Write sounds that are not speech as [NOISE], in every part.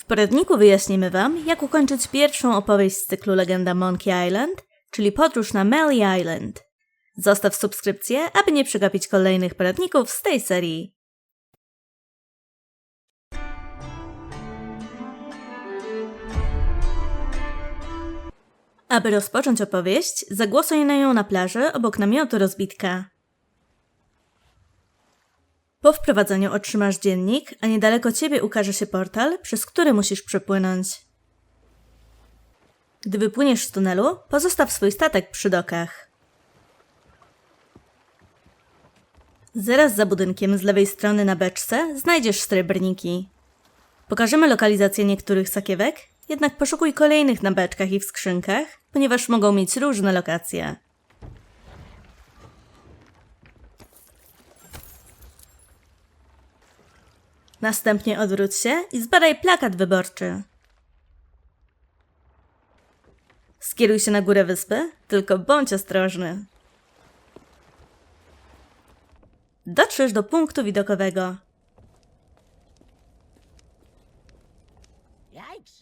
W poradniku wyjaśnimy Wam, jak ukończyć pierwszą opowieść z cyklu Legenda Monkey Island, czyli podróż na Melly Island. Zostaw subskrypcję, aby nie przegapić kolejnych poradników z tej serii. Aby rozpocząć opowieść, zagłosuj na nią na plaży obok namiotu rozbitka. Po wprowadzeniu otrzymasz dziennik, a niedaleko ciebie ukaże się portal, przez który musisz przepłynąć. Gdy wypłyniesz z tunelu, pozostaw swój statek przy dokach. Zaraz za budynkiem z lewej strony na beczce znajdziesz srebrniki. Pokażemy lokalizację niektórych sakiewek, jednak poszukuj kolejnych na beczkach i w skrzynkach, ponieważ mogą mieć różne lokacje. Następnie odwróć się i zbadaj plakat wyborczy. Skieruj się na górę wyspy, tylko bądź ostrożny. Dotrzesz do punktu widokowego.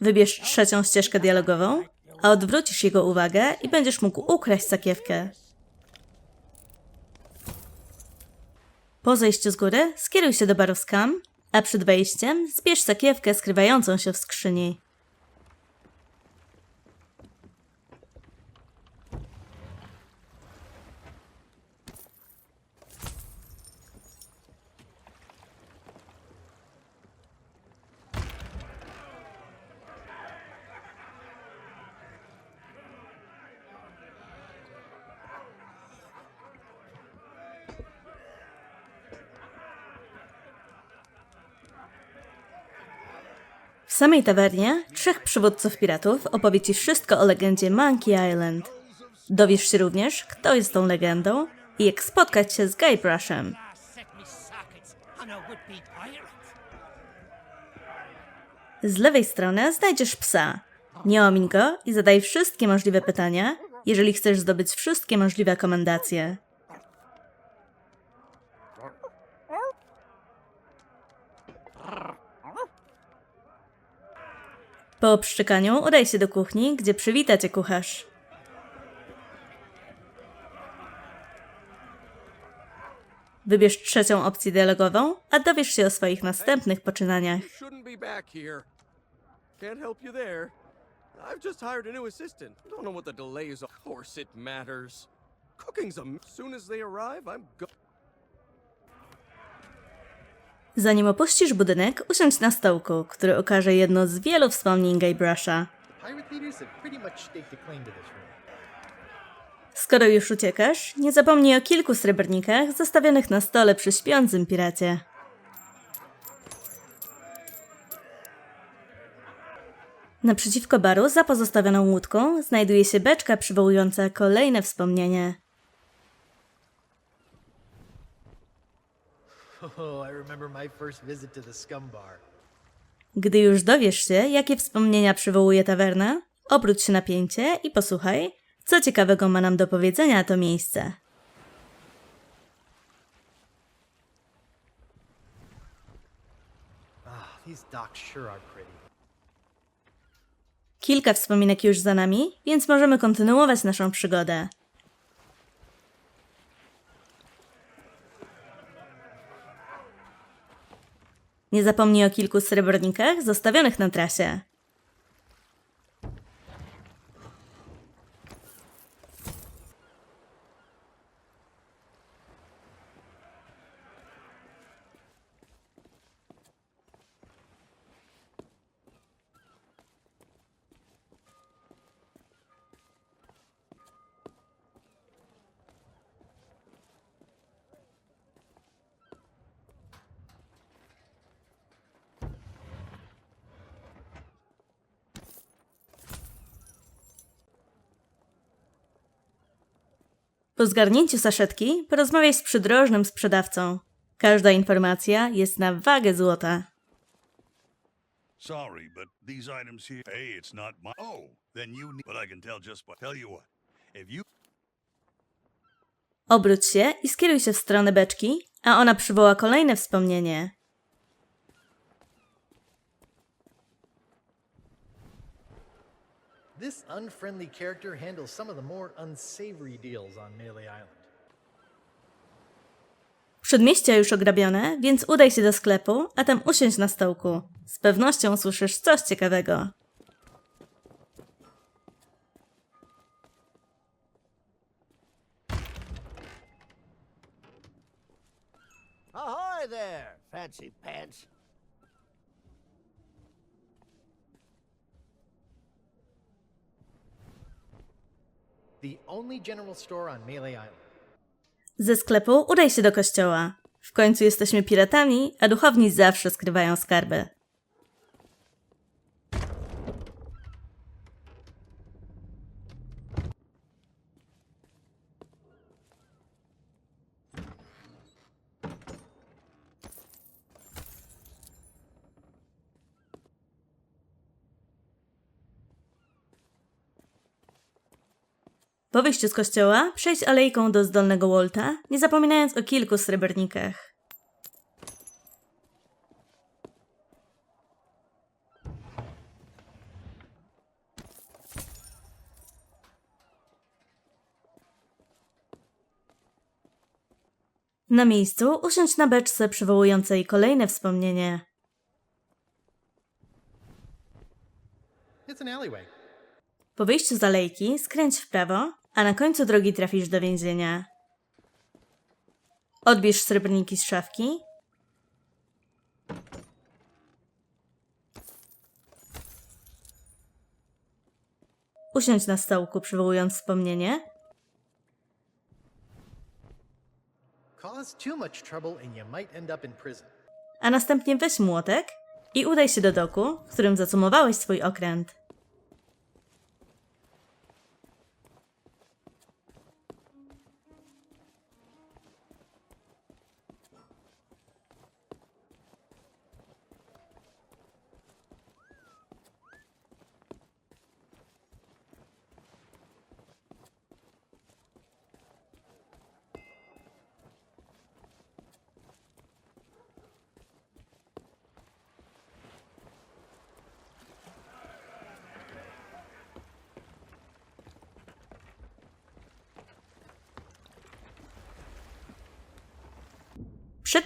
Wybierz trzecią ścieżkę dialogową, a odwrócisz jego uwagę i będziesz mógł ukraść sakiewkę. Po zejściu z góry skieruj się do baru Scam, a przed wejściem zbierz sakiewkę skrywającą się w skrzyni. Samej tawernie trzech przywódców piratów opowie ci wszystko o legendzie Monkey Island. Dowiesz się również, kto jest tą legendą i jak spotkać się z Guybrush'em. Z lewej strony znajdziesz psa. Nie omiń go i zadaj wszystkie możliwe pytania, jeżeli chcesz zdobyć wszystkie możliwe komendacje. Po obszczykaniu udaj się do kuchni, gdzie przywita cię kucharz. Wybierz trzecią opcję dialogową, a dowiesz się o swoich następnych poczynaniach. Cooking's a soon as they arrive, I'm go- Zanim opuścisz budynek, usiądź na stołku, który okaże jedno z wielu wspomnień Guybrusha. Skoro już uciekasz, nie zapomnij o kilku srebrnikach zostawionych na stole przy śpiącym piracie. Naprzeciwko baru, za pozostawioną łódką, znajduje się beczka przywołująca kolejne wspomnienie. Oh, I remember my first visit to the scum bar. Gdy już dowiesz się, jakie wspomnienia przywołuje tawerna, obróć się na pięcie i posłuchaj, co ciekawego ma nam do powiedzenia to miejsce. Ah. Kilka wspominek już za nami, więc możemy kontynuować naszą przygodę. Nie zapomnij o kilku srebrnikach zostawionych na trasie. Po zgarnięciu saszetki porozmawiaj z przydrożnym sprzedawcą. Każda informacja jest na wagę złota. Sorry, but these items here. Hey, it's not my. Oh, then you. Need, but I can tell just by. Tell you what. If you. Obróć się i skieruj się w stronę beczki, a ona przywoła kolejne wspomnienie. This unfriendly character handles some of the more unsavory deals on Melee Island. Przedmieścia już ograbione, więc udaj się do sklepu, a tam usiądź na stołku. Z pewnością usłyszysz coś ciekawego. Ahoy there, fancy pants. The only general store on Melee Island. Ze sklepu udaj się do kościoła. W końcu jesteśmy piratami, a duchowni zawsze skrywają skarby. Po wyjściu z kościoła przejdź alejką do zdolnego Wolta, nie zapominając o kilku srebrnikach. Na miejscu usiądź na beczce przywołującej kolejne wspomnienie. Po wyjściu z alejki skręć w prawo, a na końcu drogi trafisz do więzienia. Odbierz srebrniki z szafki. Usiądź na stołku, przywołując wspomnienie. A następnie weź młotek i udaj się do doku, w którym zacumowałeś swój okręt.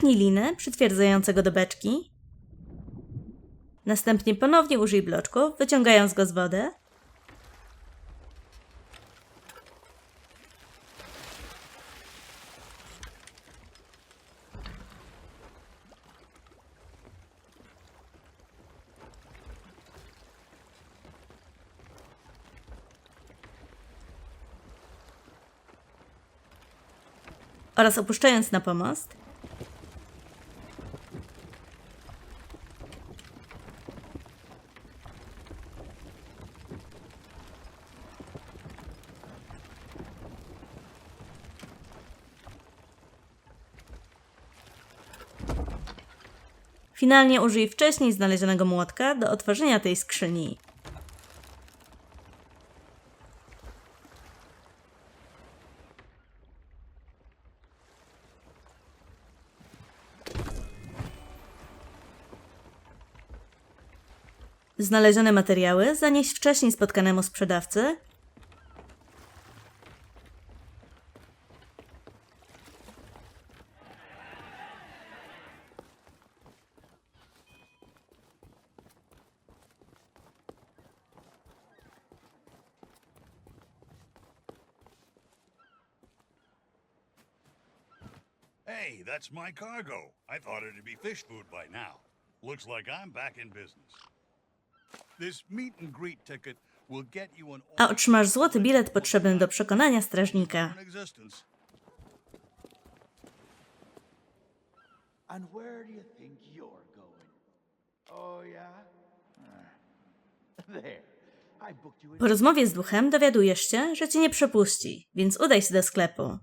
Przetnij linę przytwierdzającego do beczki. Następnie ponownie użyj bloczku, wyciągając go z wody. Oraz opuszczając na pomost, Finalnie użyj wcześniej znalezionego młotka do otworzenia tej skrzyni. Znalezione materiały zanieś wcześniej spotkanemu sprzedawcy Hey, that's my cargo. I thought it'd be fish food by now. Looks like I'm back in business. This meet and greet ticket will get you an a otrzymasz złoty bilet potrzebny do przekonania strażnika. And where do you think you're going? Oh, yeah? Ah. [LAUGHS] There. Po rozmowie z duchem dowiadujesz się, że cię nie przepuści, więc udaj się do sklepu.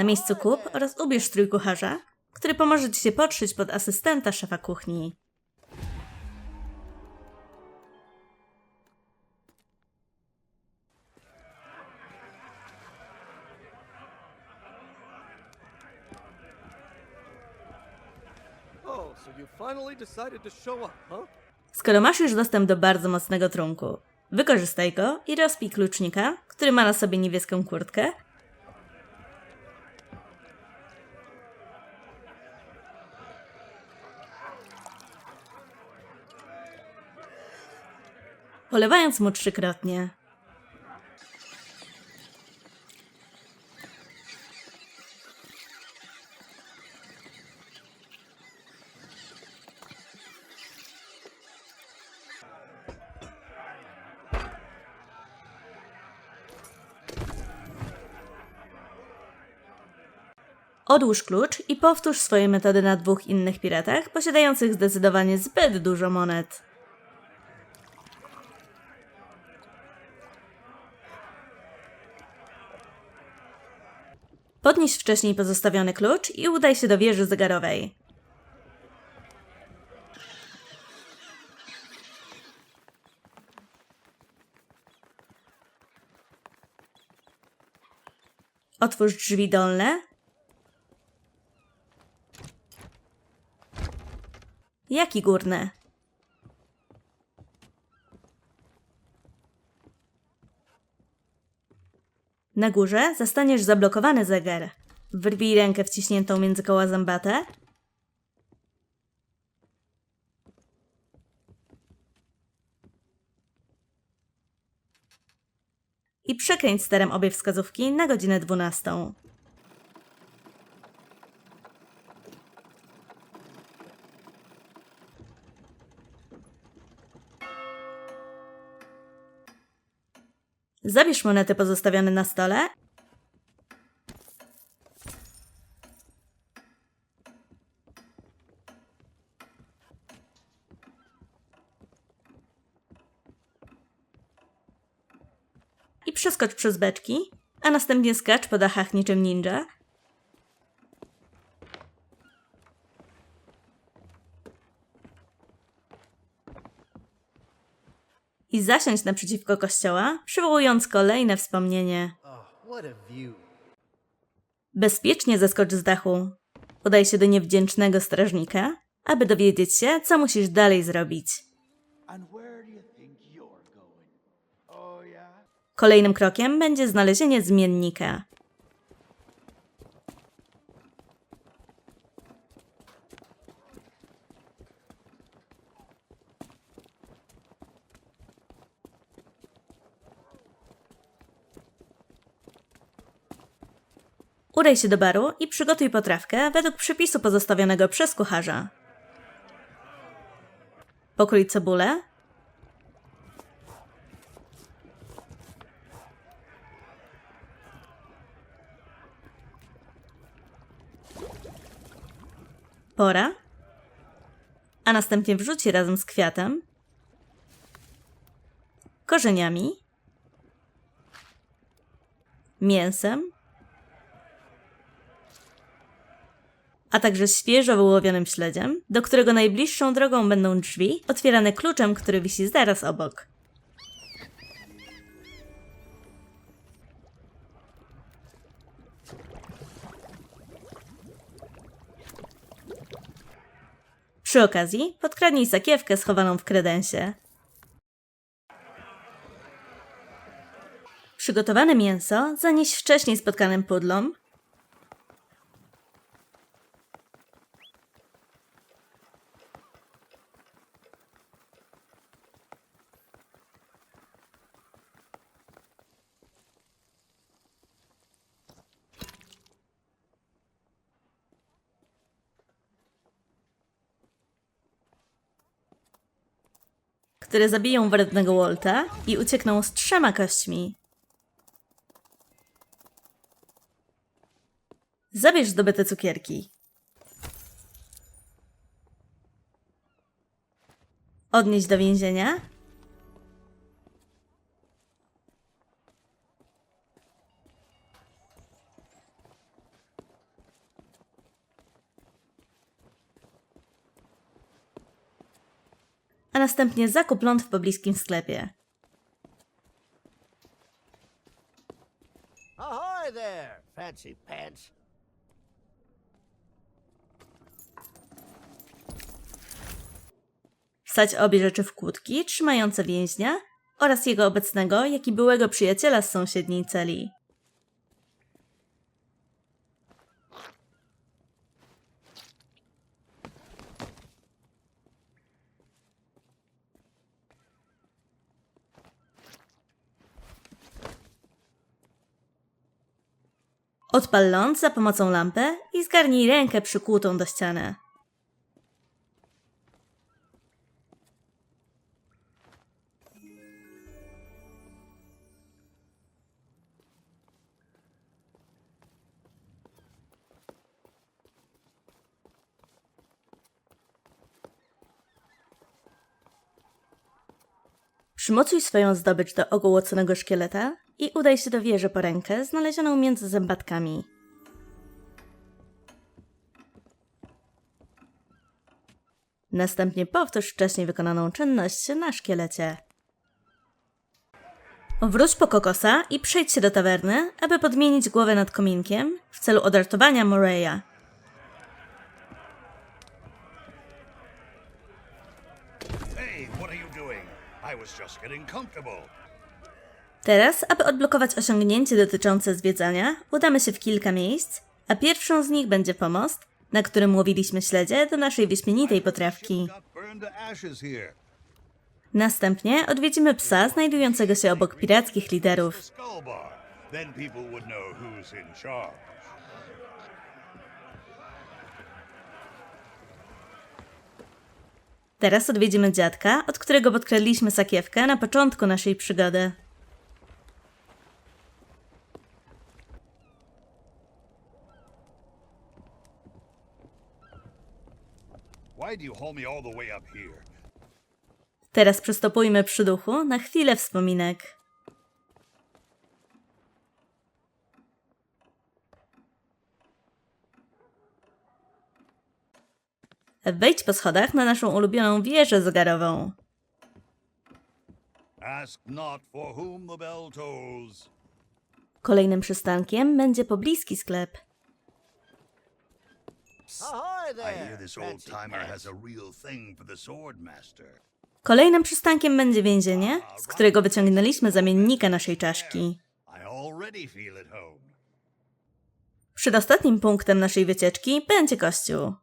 Na miejscu kup oraz ubierz trójkucharza, który pomoże Ci się podszyć pod asystenta szefa kuchni. Skoro masz już dostęp do bardzo mocnego trunku, wykorzystaj go i rozpij klucznika, który ma na sobie niebieską kurtkę Polewając mu trzykrotnie. Odłóż klucz i powtórz swoje metody na dwóch innych piratach, posiadających zdecydowanie zbyt dużo monet. Podnieś wcześniej pozostawiony klucz i udaj się do wieży zegarowej. Otwórz drzwi dolne Jaki górny? Na górze zastaniesz zablokowany zegar. Wyrwij rękę wciśniętą między koła zębate. I przekręć sterem obie wskazówki na godzinę 12. Zabierz monety pozostawione na stole. I przeskocz przez beczki, a następnie skacz po dachach niczym ninja. I zasiądź naprzeciwko kościoła, przywołując kolejne wspomnienie. Oh. Bezpiecznie zeskocz z dachu. Udaj się do niewdzięcznego strażnika, aby dowiedzieć się, co musisz dalej zrobić. Oh? Kolejnym krokiem będzie znalezienie zmiennika. Udaj się do baru i przygotuj potrawkę według przepisu pozostawionego przez kucharza. Pokrój cebulę, pora, a następnie wrzuć je razem z kwiatem, korzeniami, mięsem, a także świeżo wyłowionym śledziem, do którego najbliższą drogą będą drzwi otwierane kluczem, który wisi zaraz obok. Przy okazji podkradnij sakiewkę schowaną w kredensie. Przygotowane mięso zanieś wcześniej spotkanym pudlom. Które zabiją wrednego Walta i uciekną z trzema kośćmi. Zabierz zdobyte cukierki. Odnieść do więzienia. Następnie zakup ląd w pobliskim sklepie. Ahoy there, fancy pants. Wstać obie rzeczy w kłódki trzymające więźnia oraz jego obecnego, jak i byłego przyjaciela z sąsiedniej celi. Odpal ląd za pomocą lampy i zgarnij rękę przykłutą do ściany. Przymocuj swoją zdobycz do ogołoconego szkieleta i udaj się do wieży po rękę znalezioną między zębatkami. Następnie powtórz wcześniej wykonaną czynność na szkielecie. Wróć po kokosa i przejdź się do tawerny, aby podmienić głowę nad kominkiem w celu odratowania Moreya. Hey, what are you doing? I was just getting comfortable. Teraz, aby odblokować osiągnięcie dotyczące zwiedzania, udamy się w kilka miejsc, a pierwszą z nich będzie pomost, na którym łowiliśmy śledzie do naszej wyśmienitej potrawki. Następnie odwiedzimy psa znajdującego się obok pirackich liderów. Teraz odwiedzimy dziadka, od którego podkradliśmy sakiewkę na początku naszej przygody. Why do you haul me all the way up here? Teraz przystopujmy przy duchu na chwilę wspominek. Wejdź po schodach na naszą ulubioną wieżę zegarową. Kolejnym przystankiem będzie pobliski sklep. Ahoy I there, hear this old fancy timer pants. has a real thing for the Swordmaster. Kolejnym przystankiem będzie więzienie, z którego wyciągnęliśmy zamiennika naszej czaszki. I already feel at home. Przedostatnim punktem naszej wycieczki będzie kościół.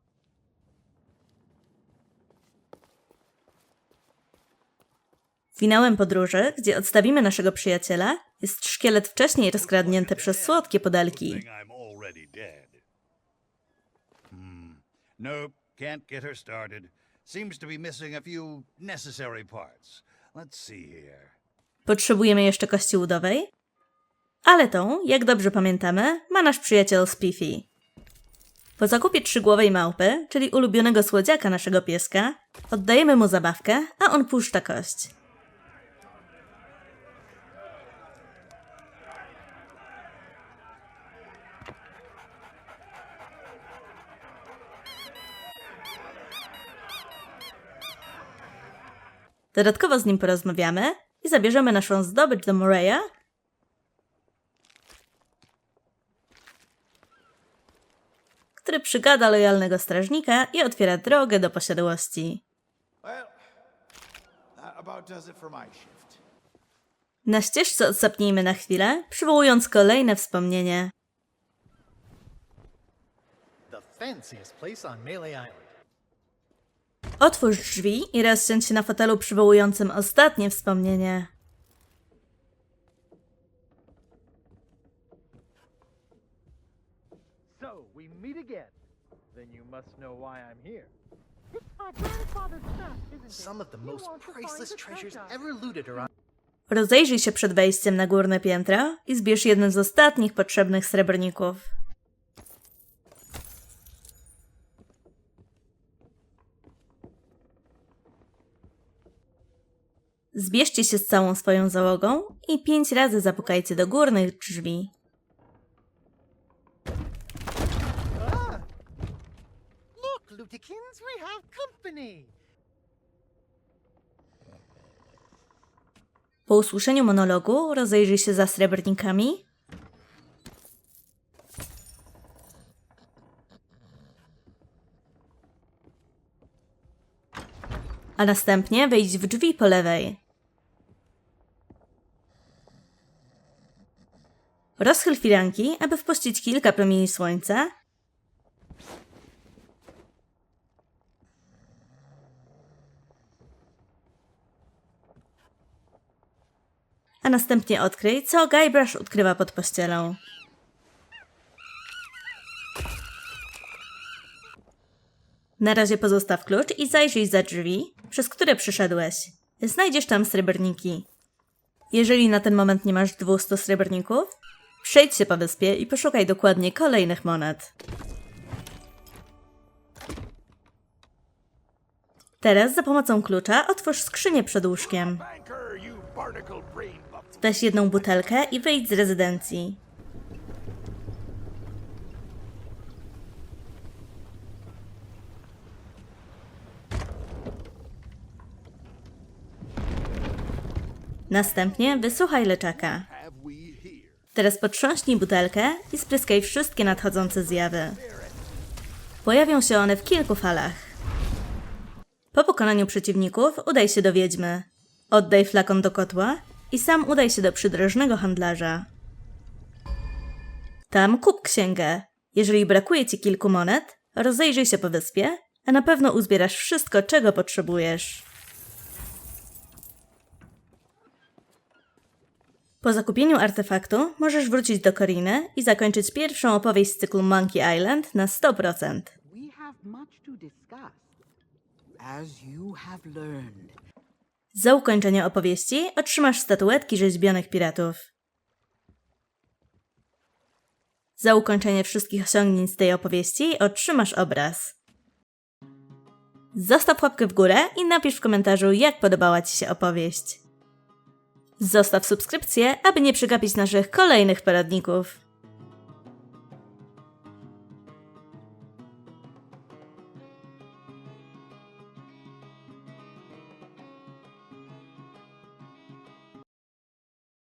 Finałem podróży, gdzie odstawimy naszego przyjaciela, jest szkielet wcześniej rozkradnięty przez słodkie podelki. Thing I'm already dead. Nope, can't get her started. Seems to be missing a few necessary parts. Let's see here. Potrzebujemy jeszcze kości udowej? Ale tą, jak dobrze pamiętamy, ma nasz przyjaciel Spiffy. Po zakupie trzygłowej małpy, czyli ulubionego słodziaka naszego pieska, oddajemy mu zabawkę, a on puszcza kość. Dodatkowo z nim porozmawiamy i zabierzemy naszą zdobycz do Moreya, który przygada lojalnego strażnika i otwiera drogę do posiadłości. Na ścieżce odsapnijmy na chwilę, przywołując kolejne wspomnienie. The fanciest place on Melee Island. Otwórz drzwi i rozsiądź się na fotelu przywołującym ostatnie wspomnienie. So, we meet again. Then you must know why I'm here. Some of the He most priceless treasures treasure. ever looted are on Rozejrzyj się przed wejściem na górne piętro i zbierz jeden z ostatnich potrzebnych srebrników. Zbierzcie się z całą swoją załogą i pięć razy zapukajcie do górnych drzwi. Look, Lutikins, we have company. Po usłyszeniu monologu rozejrzyj się za srebrnikami a następnie wejdź w drzwi po lewej. Rozchyl firanki, aby wpuścić kilka promieni słońca. A następnie odkryj, co Guybrush odkrywa pod pościelą. Na razie pozostaw klucz i zajrzyj za drzwi, przez które przyszedłeś. Znajdziesz tam srebrniki. Jeżeli na ten moment nie masz 200 srebrników, przejdź się po wyspie i poszukaj dokładnie kolejnych monet. Teraz za pomocą klucza otwórz skrzynię przed łóżkiem. Weź jedną butelkę i wyjdź z rezydencji. Następnie wysłuchaj leczaka. Teraz potrząśnij butelkę i spryskaj wszystkie nadchodzące zjawy. Pojawią się one w kilku falach. Po pokonaniu przeciwników udaj się do wiedźmy. Oddaj flakon do kotła i sam udaj się do przydrożnego handlarza. Tam kup księgę. Jeżeli brakuje ci kilku monet, rozejrzyj się po wyspie, a na pewno uzbierasz wszystko, czego potrzebujesz. Po zakupieniu artefaktu możesz wrócić do Koriny i zakończyć pierwszą opowieść z cyklu Monkey Island na 100%. We have much to discuss. As you have learned, Za ukończenie opowieści otrzymasz statuetki rzeźbionych piratów. Za ukończenie wszystkich osiągnięć z tej opowieści otrzymasz obraz. Zostaw łapkę w górę i napisz w komentarzu, jak podobała Ci się opowieść. Zostaw subskrypcję, aby nie przegapić naszych kolejnych poradników.